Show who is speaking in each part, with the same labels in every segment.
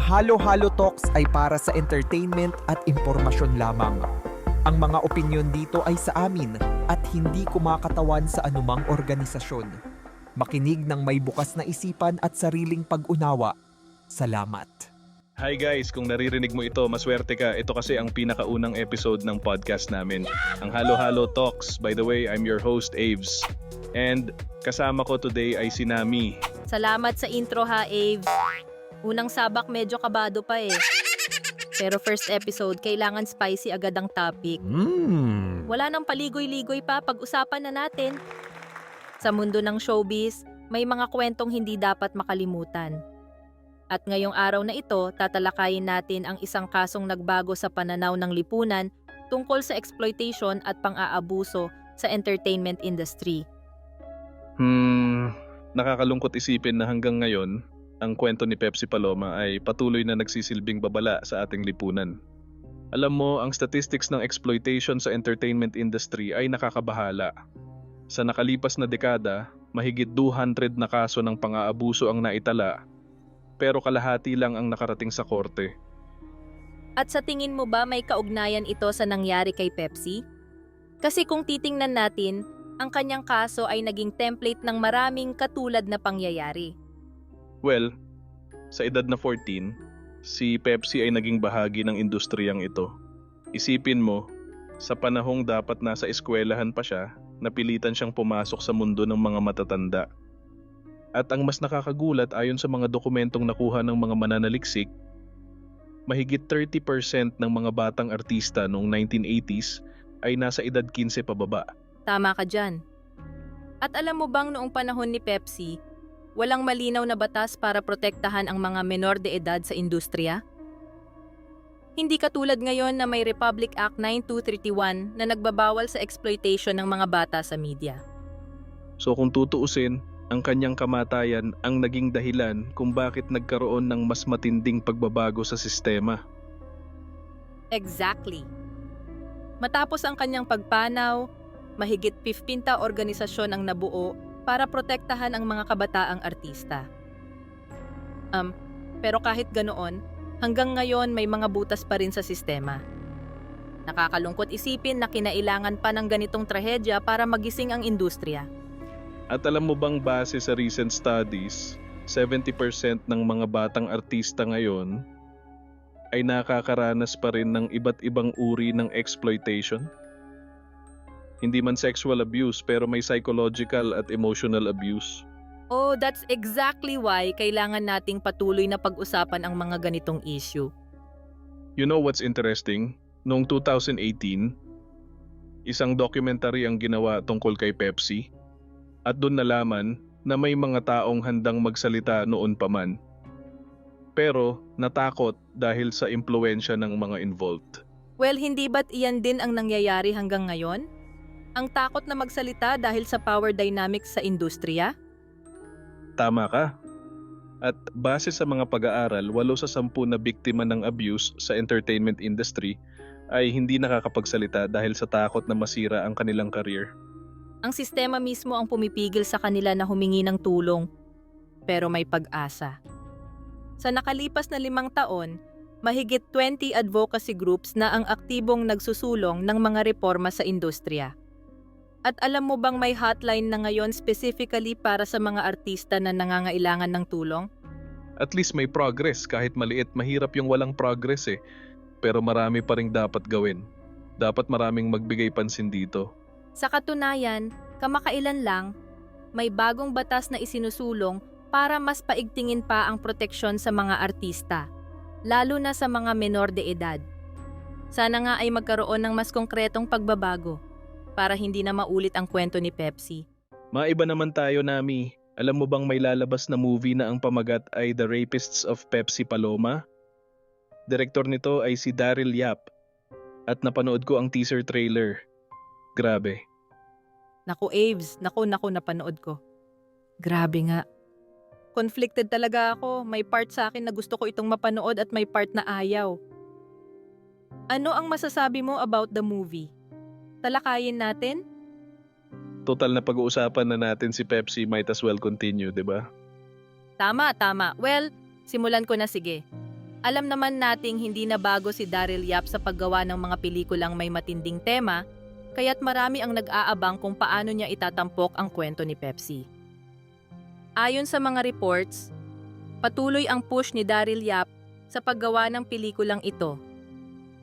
Speaker 1: Halo-Halo Talks ay para sa entertainment at impormasyon lamang. Ang mga opinyon dito ay sa amin at hindi kumakatawan sa anumang organisasyon. Makinig ng may bukas na isipan at sariling pag-unawa. Salamat.
Speaker 2: Hi guys, kung naririnig mo ito, maswerte ka. Ito kasi ang pinakaunang episode ng podcast namin. Ang Halo Halo Talks. By the way, I'm your host, Aves. And kasama ko today ay si Nami.
Speaker 3: Salamat sa intro ha, Ave. Unang sabak medyo kabado pa eh. Pero first episode, kailangan spicy agad ang topic.
Speaker 1: Mmm.
Speaker 3: Wala nang paligoy-ligoy pa, pag-usapan na natin. Sa mundo ng showbiz, may mga kwentong hindi dapat makalimutan. At ngayong araw na ito, tatalakayin natin ang isang kasong nagbago sa pananaw ng lipunan tungkol sa exploitation at pang-aabuso sa entertainment industry.
Speaker 2: Hmm, nakakalungkot isipin na hanggang ngayon, ang kwento ni Pepsi Paloma ay patuloy na nagsisilbing babala sa ating lipunan. Alam mo, ang statistics ng exploitation sa entertainment industry ay nakakabahala. Sa nakalipas na dekada, mahigit 200 na kaso ng pang-aabuso ang naitala, pero kalahati lang ang nakarating sa korte.
Speaker 3: At sa tingin mo ba may kaugnayan ito sa nangyari kay Pepsi? Kasi kung titingnan natin, ang kanyang kaso ay naging template ng maraming katulad na pangyayari.
Speaker 2: Well, sa edad na 14, si Pepsi ay naging bahagi ng industriyang ito. Isipin mo, sa panahong dapat nasa eskwelahan pa siya, napilitan siyang pumasok sa mundo ng mga matatanda. At ang mas nakakagulat ayon sa mga dokumentong nakuha ng mga mananaliksik, mahigit 30% ng mga batang artista noong 1980s ay nasa edad 15 pababa.
Speaker 3: Tama ka dyan. At alam mo bang noong panahon ni Pepsi, walang malinaw na batas para protektahan ang mga menor de edad sa industriya? Hindi katulad ngayon na may Republic Act 9231 na nagbabawal sa exploitation ng mga bata sa media.
Speaker 2: So kung tutuusin, ang kanyang kamatayan ang naging dahilan kung bakit nagkaroon ng mas matinding pagbabago sa sistema.
Speaker 3: Exactly. Matapos ang kanyang pagpanaw, mahigit 15 ta organisasyon ang nabuo para protektahan ang mga kabataang artista. Um, pero kahit ganoon, hanggang ngayon may mga butas pa rin sa sistema. Nakakalungkot isipin na kinailangan pa ng ganitong trahedya para magising ang industriya.
Speaker 2: At alam mo bang base sa recent studies, 70% ng mga batang artista ngayon ay nakakaranas pa rin ng iba't ibang uri ng exploitation? Hindi man sexual abuse pero may psychological at emotional abuse.
Speaker 3: Oh, that's exactly why kailangan nating patuloy na pag-usapan ang mga ganitong issue.
Speaker 2: You know what's interesting? Noong 2018, isang documentary ang ginawa tungkol kay Pepsi at doon nalaman na may mga taong handang magsalita noon pa man. Pero natakot dahil sa impluensya ng mga involved.
Speaker 3: Well, hindi ba't iyan din ang nangyayari hanggang ngayon? Ang takot na magsalita dahil sa power dynamics sa industriya?
Speaker 2: Tama ka. At base sa mga pag-aaral, walo sa sampu na biktima ng abuse sa entertainment industry ay hindi nakakapagsalita dahil sa takot na masira ang kanilang career.
Speaker 3: Ang sistema mismo ang pumipigil sa kanila na humingi ng tulong. Pero may pag-asa. Sa nakalipas na limang taon, mahigit 20 advocacy groups na ang aktibong nagsusulong ng mga reforma sa industriya. At alam mo bang may hotline na ngayon specifically para sa mga artista na nangangailangan ng tulong?
Speaker 2: At least may progress kahit maliit mahirap yung walang progress eh. Pero marami pa ring dapat gawin. Dapat maraming magbigay pansin dito.
Speaker 3: Sa katunayan, kamakailan lang, may bagong batas na isinusulong para mas paigtingin pa ang proteksyon sa mga artista, lalo na sa mga menor de edad. Sana nga ay magkaroon ng mas konkretong pagbabago para hindi na maulit ang kwento ni Pepsi.
Speaker 2: Maiba naman tayo, Nami. Alam mo bang may lalabas na movie na ang pamagat ay The Rapists of Pepsi Paloma? Direktor nito ay si Daryl Yap. At napanood ko ang teaser trailer. Grabe.
Speaker 3: Naku Aves, naku naku napanood ko. Grabe nga. Conflicted talaga ako. May part sa akin na gusto ko itong mapanood at may part na ayaw. Ano ang masasabi mo about the movie? Talakayin natin?
Speaker 2: Total na pag-uusapan na natin si Pepsi might as well continue, di ba?
Speaker 3: Tama, tama. Well, simulan ko na sige. Alam naman nating hindi na bago si Daryl Yap sa paggawa ng mga pelikulang may matinding tema, kaya't marami ang nag-aabang kung paano niya itatampok ang kwento ni Pepsi. Ayon sa mga reports, patuloy ang push ni Daryl Yap sa paggawa ng pelikulang ito.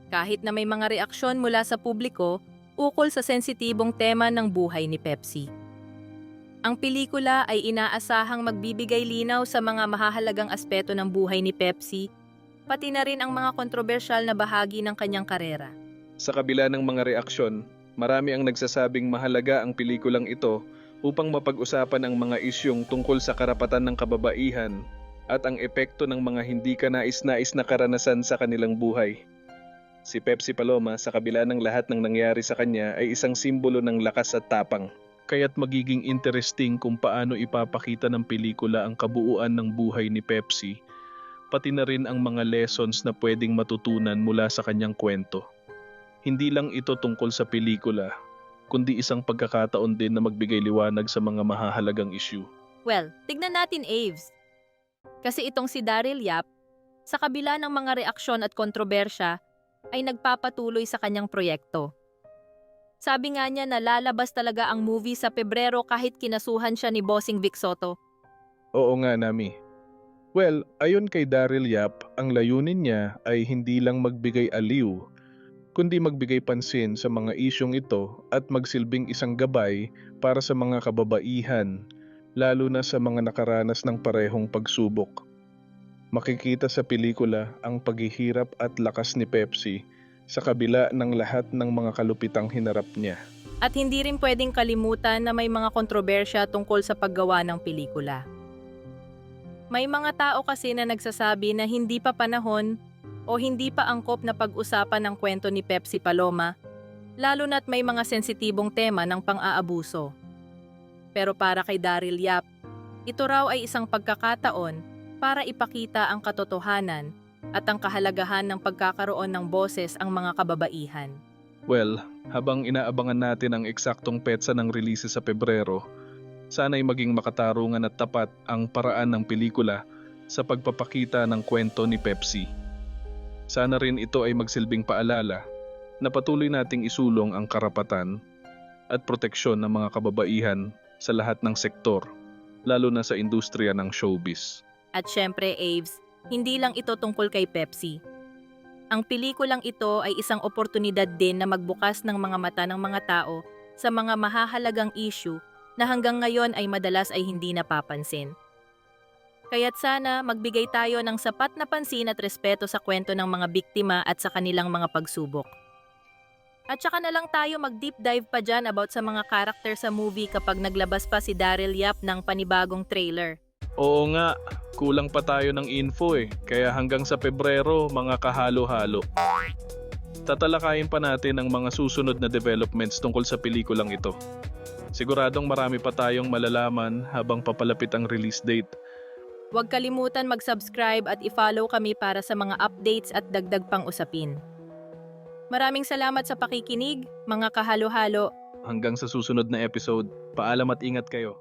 Speaker 3: Kahit na may mga reaksyon mula sa publiko ukol sa sensitibong tema ng buhay ni Pepsi. Ang pelikula ay inaasahang magbibigay linaw sa mga mahahalagang aspeto ng buhay ni Pepsi, pati na rin ang mga kontrobersyal na bahagi ng kanyang karera.
Speaker 2: Sa kabila ng mga reaksyon, marami ang nagsasabing mahalaga ang pelikulang ito upang mapag-usapan ang mga isyong tungkol sa karapatan ng kababaihan at ang epekto ng mga hindi ka nais-nais na karanasan sa kanilang buhay. Si Pepsi Paloma sa kabila ng lahat ng nangyari sa kanya ay isang simbolo ng lakas at tapang. Kaya't magiging interesting kung paano ipapakita ng pelikula ang kabuuan ng buhay ni Pepsi, pati na rin ang mga lessons na pwedeng matutunan mula sa kanyang kwento. Hindi lang ito tungkol sa pelikula, kundi isang pagkakataon din na magbigay liwanag sa mga mahahalagang issue.
Speaker 3: Well, tignan natin Aves. Kasi itong si Daryl Yap, sa kabila ng mga reaksyon at kontrobersya, ay nagpapatuloy sa kanyang proyekto. Sabi nga niya na lalabas talaga ang movie sa Pebrero kahit kinasuhan siya ni Bossing Vic Soto.
Speaker 2: Oo nga, Nami. Well, ayon kay Daryl Yap, ang layunin niya ay hindi lang magbigay aliw, kundi magbigay pansin sa mga isyong ito at magsilbing isang gabay para sa mga kababaihan, lalo na sa mga nakaranas ng parehong pagsubok. Makikita sa pelikula ang paghihirap at lakas ni Pepsi sa kabila ng lahat ng mga kalupitang hinarap niya.
Speaker 3: At hindi rin pwedeng kalimutan na may mga kontrobersya tungkol sa paggawa ng pelikula. May mga tao kasi na nagsasabi na hindi pa panahon o hindi pa angkop na pag-usapan ng kwento ni Pepsi Paloma, lalo na't may mga sensitibong tema ng pang-aabuso. Pero para kay Daryl Yap, ito raw ay isang pagkakataon para ipakita ang katotohanan at ang kahalagahan ng pagkakaroon ng boses ang mga kababaihan.
Speaker 2: Well, habang inaabangan natin ang eksaktong petsa ng release sa Pebrero, sana'y maging makatarungan at tapat ang paraan ng pelikula sa pagpapakita ng kwento ni Pepsi. Sana rin ito ay magsilbing paalala na patuloy nating isulong ang karapatan at proteksyon ng mga kababaihan sa lahat ng sektor, lalo na sa industriya ng showbiz.
Speaker 3: At syempre, Aves, hindi lang ito tungkol kay Pepsi. Ang pelikulang ito ay isang oportunidad din na magbukas ng mga mata ng mga tao sa mga mahahalagang issue na hanggang ngayon ay madalas ay hindi napapansin. Kaya't sana magbigay tayo ng sapat na pansin at respeto sa kwento ng mga biktima at sa kanilang mga pagsubok. At saka na lang tayo mag-deep dive pa dyan about sa mga karakter sa movie kapag naglabas pa si Daryl Yap ng panibagong trailer.
Speaker 2: Oo nga, kulang pa tayo ng info eh, kaya hanggang sa Pebrero, mga kahalo-halo. Tatalakayin pa natin ang mga susunod na developments tungkol sa pelikulang ito. Siguradong marami pa tayong malalaman habang papalapit ang release date.
Speaker 3: Huwag kalimutan mag-subscribe at i-follow kami para sa mga updates at dagdag pang usapin. Maraming salamat sa pakikinig, mga kahalo-halo.
Speaker 2: Hanggang sa susunod na episode, paalam at ingat kayo.